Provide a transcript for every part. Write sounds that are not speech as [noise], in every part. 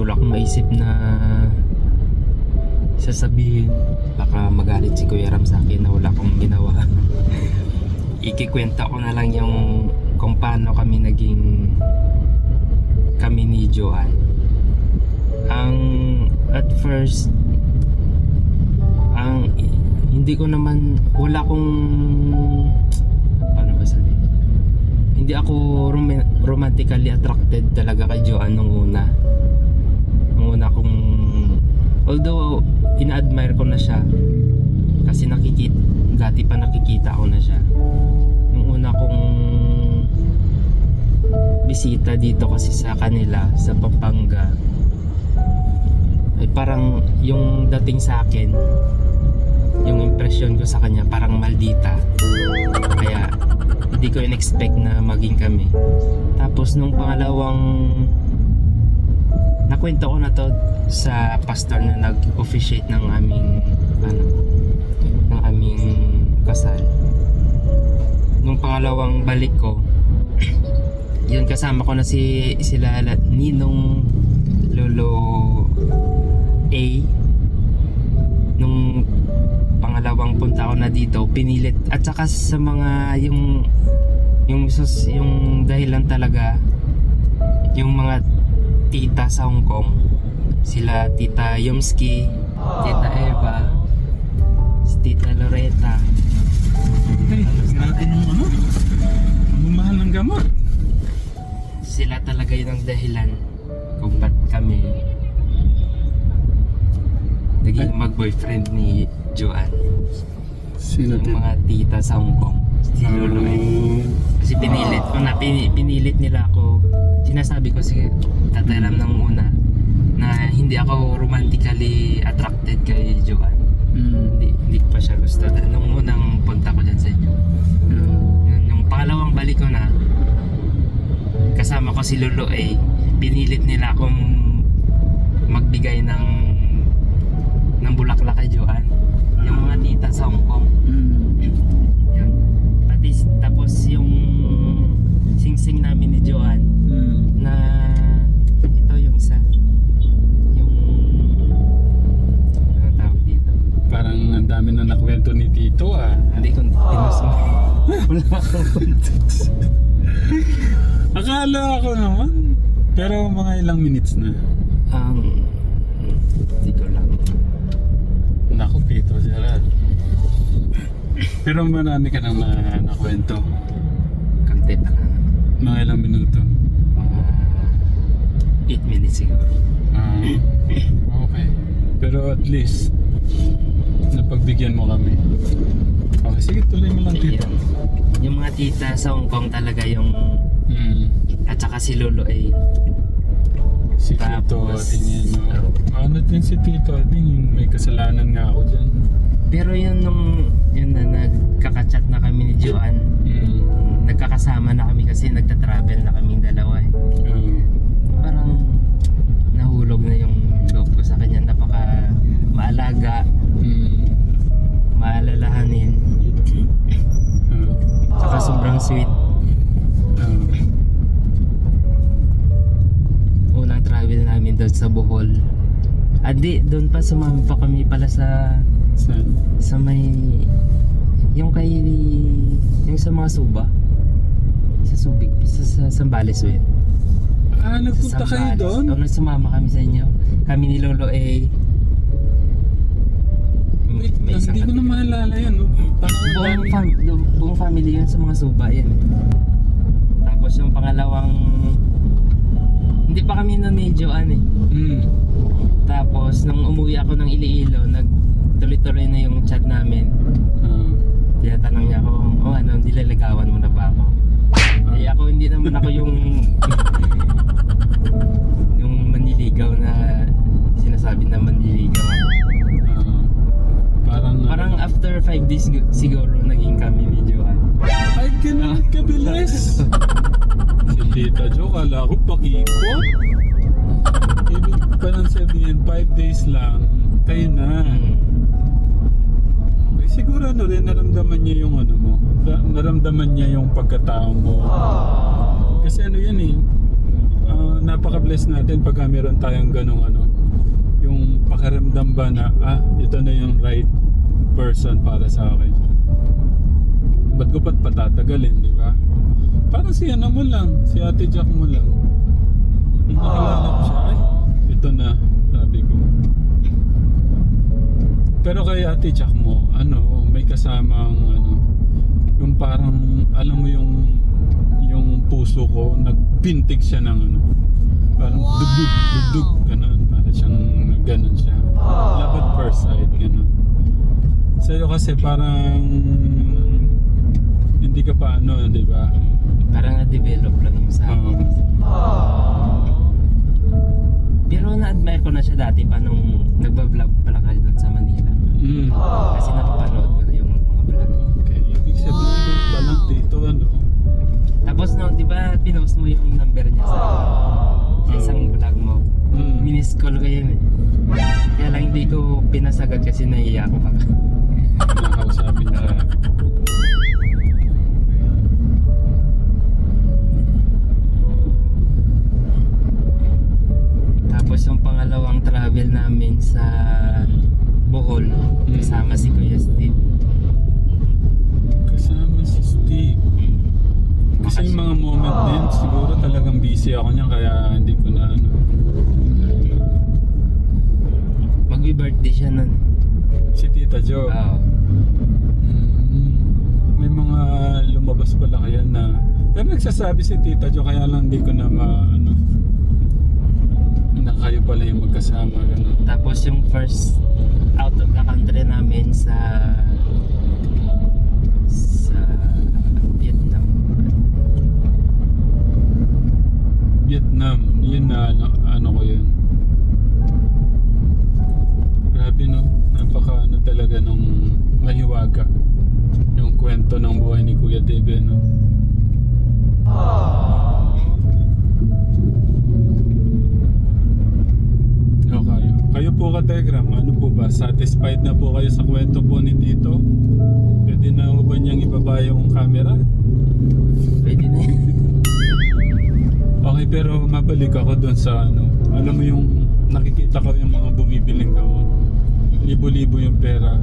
wala akong maisip na sasabihin. Baka magalit si Kuya Ram sa akin na wala akong ginawa. [laughs] Ikikwenta ko na lang yung kung paano kami naging kami ni Joan. Ang at first ang hindi ko naman wala akong paano ba sabihin hindi ako rom- romantically attracted talaga kay Joanne nung una una kong although ina-admire ko na siya. Kasi nakikita dati pa nakikita ko na siya. Nung una kong bisita dito kasi sa kanila sa Pampanga ay parang yung dating sa akin yung impression ko sa kanya parang maldita. Kaya hindi ko in-expect na maging kami. Tapos nung pangalawang nakwento ko na to sa pastor na nag-officiate ng aming ano ng aming kasal. Nung pangalawang balik ko [clears throat] yun kasama ko na si sila la- Ninong Lolo A. Nung pangalawang punta ko na dito pinilit at saka sa mga yung yung yung dahilan talaga yung mga tita sa Hong Kong sila tita Yumski tita Eva si tita Loretta Hey, natin yung ano? Ang mahal ng gamot. sila talaga yun ang dahilan kung ba't kami naging mag-boyfriend ni Joanne Sino yung mga tita sa Hong Kong si Lolo eh. Kasi pinilit ko na, pinilit nila ako. Sinasabi ko si Tatay Ram ng una na hindi ako romantically attracted kay Joanne. Mm. Hindi, hindi ko pa siya gusto. Nung unang punta ko dyan sa inyo. Yun, Yung pangalawang balik ko na, kasama ko si Lolo A, pinilit nila akong magbigay ng ng bulaklak kay Joanne. Yung mga tita sa Hong Kong. Mm. Yun. Pati, tapos yung sing-sing namin ni Joanne Mm. na ito yung isa. Yung ano tawag dito? Parang ang dami na nakwento ni Tito ah. Hindi ko pinuso. [laughs] Wala akong context. Akala ako naman. Pero mga ilang minutes na. Um, hindi ko lang. Naku, Tito Gerard. Pero marami ka nang na, nakwento. Kante pa lang. Mga ilang minuto. Mga 8 minutes siguro. Ah, okay. Pero at least, napagbigyan mo kami. Okay, sige, tuloy mo lang, Tito. Yun. Yung mga tita sa Hong Kong talaga yung Mm. at saka si Lolo ay Si Tito Tapos, Ading yun, no? Ano din si Tito Ading, may kasalanan nga ako dyan. pero yun nung yun na nagkaka-chat na kami ni Joanne Mm. nagkakasama na kami kasi nagta-travel na kaming dalawa eh. Ah. Nahulog na yung loob ko sa kanya. Napaka maalaga, Mm. maalalahanin, Ah. saka sobrang sweet. Ah. Unang travel namin doon sa Bohol. Adi, doon pa sumama pa kami pala sa Saan? sa may yung kay yung sa mga suba sa Subic sa, sa Sambales Way. Ah, nagpunta kayo doon? O, sumama kami sa inyo. Kami ni Lolo A. Wait, May isang hindi ko na maalala yan. no? Parang ang buong, fam- bu- buong family yun sa mga suba yan. Tapos yung pangalawang hindi pa kami na medyo ano eh. Mm. Tapos nung umuwi ako ng Iloilo, nagtuloy-tuloy na yung chat namin. Ah. Kaya tanong niya ako, oh ano, nilalagawan mo na ba ako? Eh ako hindi naman ako yung [laughs] days gu- siguro naging kami ni Joanne. ay, ganun kabilis. [laughs] si Tita Jo, kala ko pakipot. Ibig pa nang sabihin, 5 days lang, kayo na. Okay, siguro ano rin, naramdaman niya yung ano mo. Na- Naramdaman niya yung pagkatao mo. Kasi ano yan eh, ah, napaka-bless natin pagka meron tayong ganong ano, yung pakiramdam ba na, ah, ito na yung right person para sa akin. Ba't ko pa't patatagalin, di ba? Parang si ano mo lang, si Ate Jack mo lang. Nung nakilala ko siya, ay, ito na, sabi ko. Pero kay Ate Jack mo, ano, may kasamang ano, yung parang, alam mo yung, yung puso ko, nagpintig siya ng ano, parang dugdug, dugdug, ganun, parang siyang ganun siya. Love at first sight, ganun. Sa'yo kasi parang, hindi ka pa ano, di ba? Parang na-develop lang yung sa akin. Oo. Pero na-admire ko na siya dati pa nung nagba-vlog pala kayo doon sa Manila. Mm. Kasi napapanood ko na yung mga vlog. Okay, ibig sabihin doon pa lang dito, ano? Tapos no, di ba pinost mo yung number niya sa, sa isang vlog mo? Mm. Minis call ko yun eh. Kaya lang hindi ko pinasagot kasi naiiyak ko pa. [laughs] Nakausapin. Tapos yung pangalawang travel namin sa Bohol, kasama si Kuya Steve. Kasama si Steve. Kasi yung mga moment din, siguro talagang busy ako niya kaya hindi ko na ano. Magbi-birthday siya nun. Si Tita Jo. Oo. Mm, may mga lumabas pala kaya na pero nagsasabi si Tita Jo kaya lang hindi ko na ma ano na kayo pala yung magkasama ganun. Tapos yung first out of the country namin sa sa Vietnam. Vietnam, yun na ano, ano ko yun. Grabe no, napaka talaga nung mahiwaga. Yung kwento ng buhay ni Kuya Debe no. Okay. Kayo po ka Telegram, ano po ba? Satisfied na po kayo sa kwento po ni Tito? Pwede na ba niyang ibaba yung camera? Pwede na. Okay, pero mabalik ako doon sa ano. Alam mo yung nakikita ko yung mga bumibiling gamot. Libo-libo yung pera.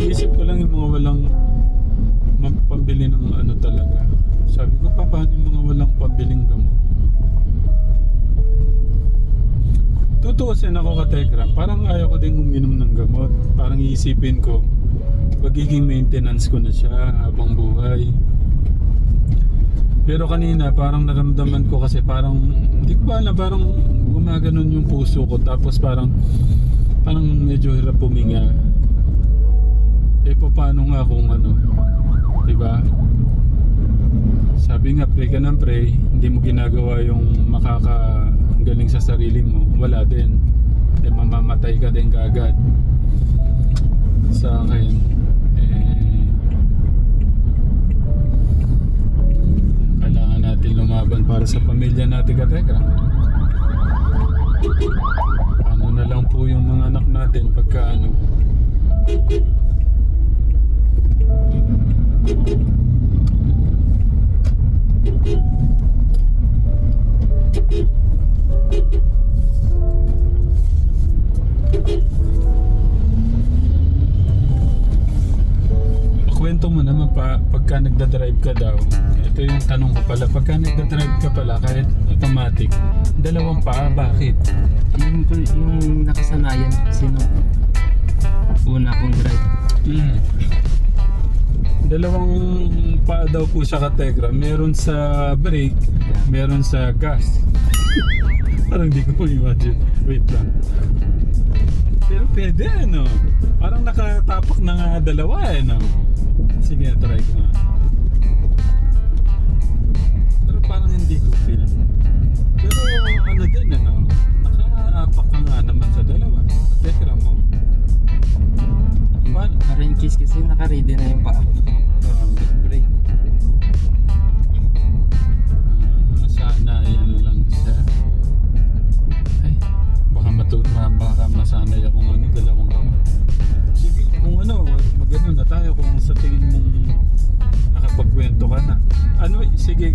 Iisip ko lang yung mga walang pambili ng ano talaga. Sabi ko pa, paano yung mga walang pambiling gamot? Tutuusin ako ka Tekram, parang ayaw ko din uminom ng gamot. Parang iisipin ko, magiging maintenance ko na siya habang buhay. Pero kanina parang naramdaman ko kasi parang hindi ko ba alam parang gumaganon yung puso ko tapos parang parang medyo hirap puminga. Eh paano nga kung ano, 'di ba? Sabi nga pray ka ng pray, hindi mo ginagawa yung makakagaling sa sarili mo, wala din. Eh mamamatay ka din kagad. Sa akin, eh kailangan natin lumaban para sa pamilya natin katekra. Na lang po yung mga anak natin pagka ano. Kwento mo naman pa, pagka nagda-drive ka daw, ito yung tanong ko pala, pagka nagda-drive ka pala kahit automatic, dalawang paa, bakit? Yung, yung nakasanayan kasi nung una kong drive. Mm. Dalawang paa daw po siya kategra, meron sa brake, meron sa gas. [laughs] Parang hindi ko ma-imagine. Wait lang. Pero pwede ano. Parang nakatapak na nga dalawa eh no. Sige, try ko nga. Pero parang hindi ko feel. Pero ano din ano. Nakaapak ka nga naman sa dalawa. Tekra mo. Paano? Para in case kasi naka-ready na yung paa. Ah, Break. Ah, sana yan lang siya. Ay, baka matu ma- baka masanay akong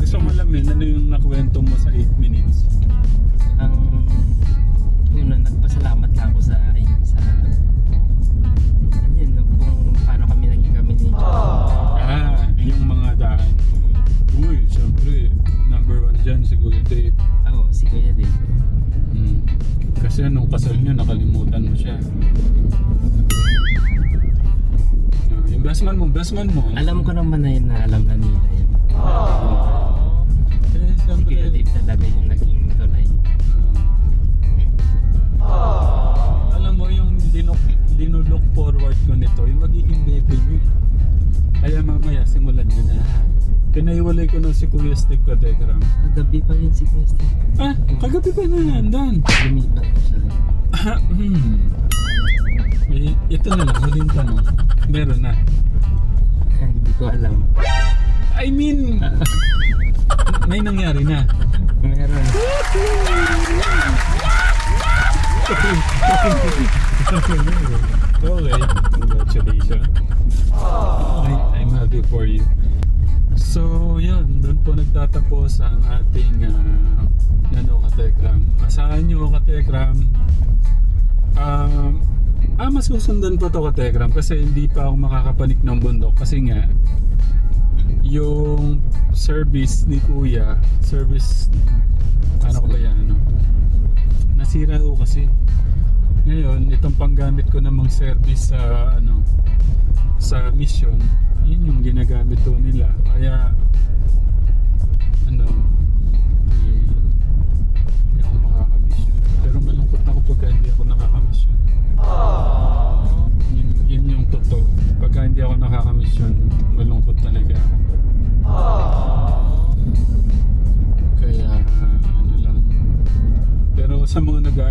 gusto mo alamin, ano yung nakwento mo sa 8 minutes? Ang una, nagpasalamat lang ako sa sa ayun, no, kung paano kami naging kami ni Ah, yung mga daan. Uy, syempre, number one dyan si Kuya Dave. Oo, si Kuya din. Hmm. Kasi nung kasal nyo, nakalimutan mo siya. Ah, yung best man mo, best man mo. Alam ko naman na yun na alam na nila yun. Eh, Si syempre. Kuya Dave talaga yung naging tulay. ah, alam mo, yung linok, linulook forward ko nito, yung magiging baby nyo. eh. Kaya mamaya, simulan nyo na. Pinaiwalay ko na si Kuya Steve Kadegram. Kagabi pa yun si Kuya Steve. Ah, kagabi pa na yan, Dan. Lumipat ko siya. Ah, hmm. Eh, ito na lang, huling tanong. Meron na. [laughs] Hindi ko alam. I mean, [laughs] may nangyari na. Meron. okay, congratulations. Okay, I'm happy for you. So, yun, doon po nagtatapos ang ating uh, ano, katekram. Asahan nyo, katekram. Um, ah, masusundan pa to katekram kasi hindi pa ako makakapanik ng bundok kasi nga yung service ni kuya service ano ko ba yan ano? Nasira ko kasi. Ngayon itong panggamit ko namang service sa ano sa mission yun yung ginagamit to nila. Kaya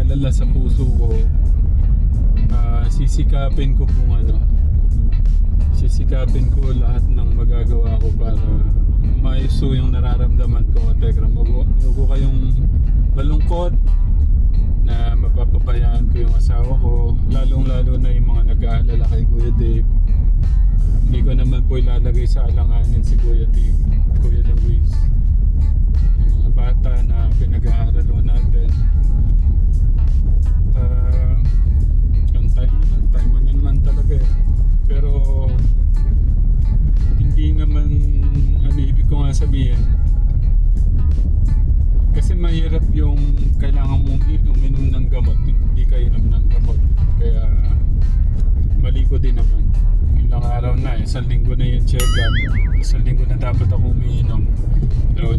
nag-aalala sa puso ko ah, sisikapin ko kung ano. Sisikapin ko lahat ng magagawa ko para maiso yung nararamdaman ko. Tegram huwag ko kayong malungkot na mapapabayaan ko yung asawa ko. Lalong lalo na yung mga nag-aalala kay Kuya Dave. Hindi ko naman po ilalagay sa alanganin si Kuya Dave Kuya Luis. Yung mga bata na pinag-aaral ho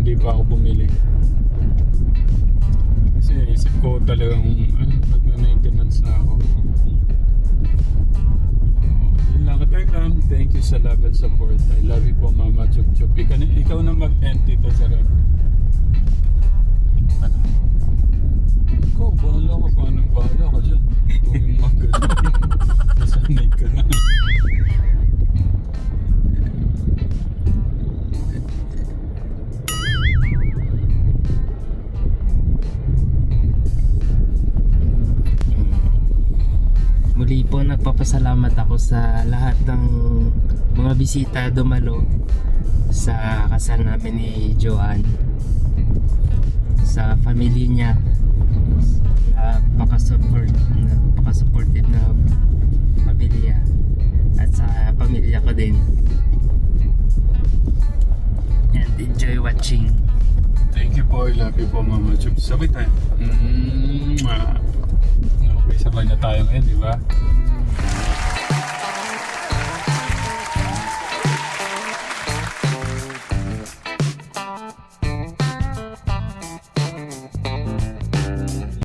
hindi pa ako bumili. Kasi isip ko talagang ay, nag-maintenance na ako. Oh, lang. Katekram thank you sa love and support. I love you po mama chup chup ikaw, ikaw na mag-end dito sa rin ikaw bahala ka paano bahala ka dyan? Ikaw yung mag [laughs] nasanay ka na nagpapasalamat ako sa lahat ng mga bisita dumalo sa kasal namin ni Joanne sa family niya napaka-support napaka-supportive na pamilya at sa pamilya ko din and enjoy watching Thank you po. I love you po, Mama Chup. Sabay tayo. Mm, okay, sabay na tayo ngayon, di ba?